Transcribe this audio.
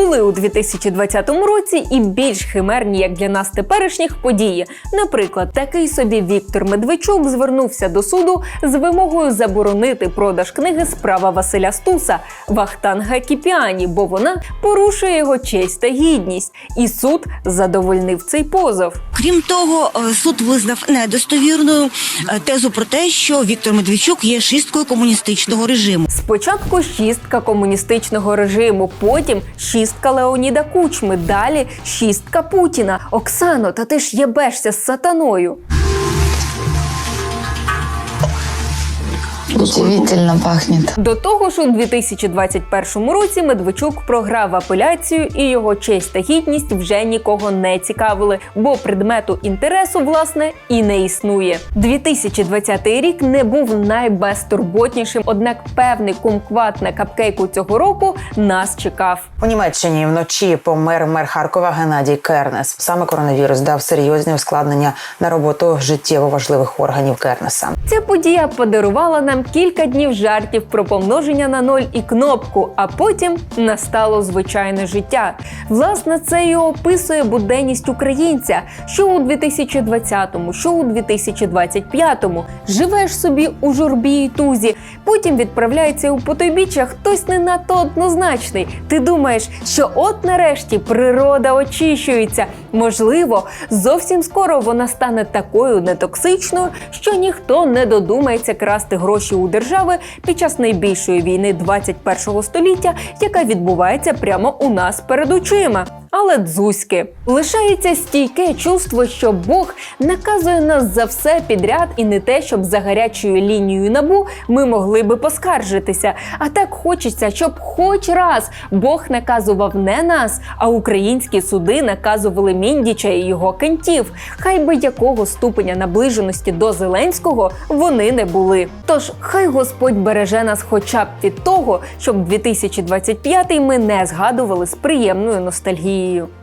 Були у 2020 році і більш химерні, як для нас теперішніх, події. Наприклад, такий собі Віктор Медведчук звернувся до суду з вимогою заборонити продаж книги Справа Василя Стуса Вахтанга Кіпіані, бо вона порушує його честь та гідність. І суд задовольнив цей позов. Крім того, е, суд визнав недостовірною е, тезу про те, що Віктор Медведчук є шисткою комуністичного режиму. Спочатку шістка комуністичного режиму, потім шістка Леоніда Кучми, далі шістка Путіна. Оксано, та ти ж єбешся з сатаною. Удивительно пахнет. До того ж, у 2021 році Медведчук програв апеляцію, і його честь та гідність вже нікого не цікавили, бо предмету інтересу власне і не існує. 2020 рік не був найбезтурботнішим, однак певний кумкват на капкейку цього року нас чекав. У Німеччині вночі помер мер Харкова Геннадій Кернес. Саме коронавірус дав серйозні ускладнення на роботу життєво важливих органів Кернеса. Ця подія подарувала нам кілька днів жартів про помноження на ноль і кнопку, а потім настало звичайне життя. Власне, це і описує буденність українця, що у 2020-му, що у 2025-му. Живеш собі у журбі і тузі, потім відправляється у потойбіччя хтось не надто однозначний. Ти думаєш, що от нарешті природа очищується. Можливо, зовсім скоро вона стане такою нетоксичною, що ніхто не додумається красти гроші у держави під час найбільшої війни 21 століття, яка відбувається прямо у нас перед очима. Але дзузьки лишається стійке чувство, що Бог наказує нас за все підряд, і не те, щоб за гарячою лінією набу ми могли би поскаржитися. А так хочеться, щоб хоч раз Бог наказував не нас, а українські суди наказували Міндіча і його кентів. Хай би якого ступеня наближеності до Зеленського вони не були. Тож хай Господь береже нас, хоча б від того, щоб 2025 ми не згадували з приємною ностальгією. e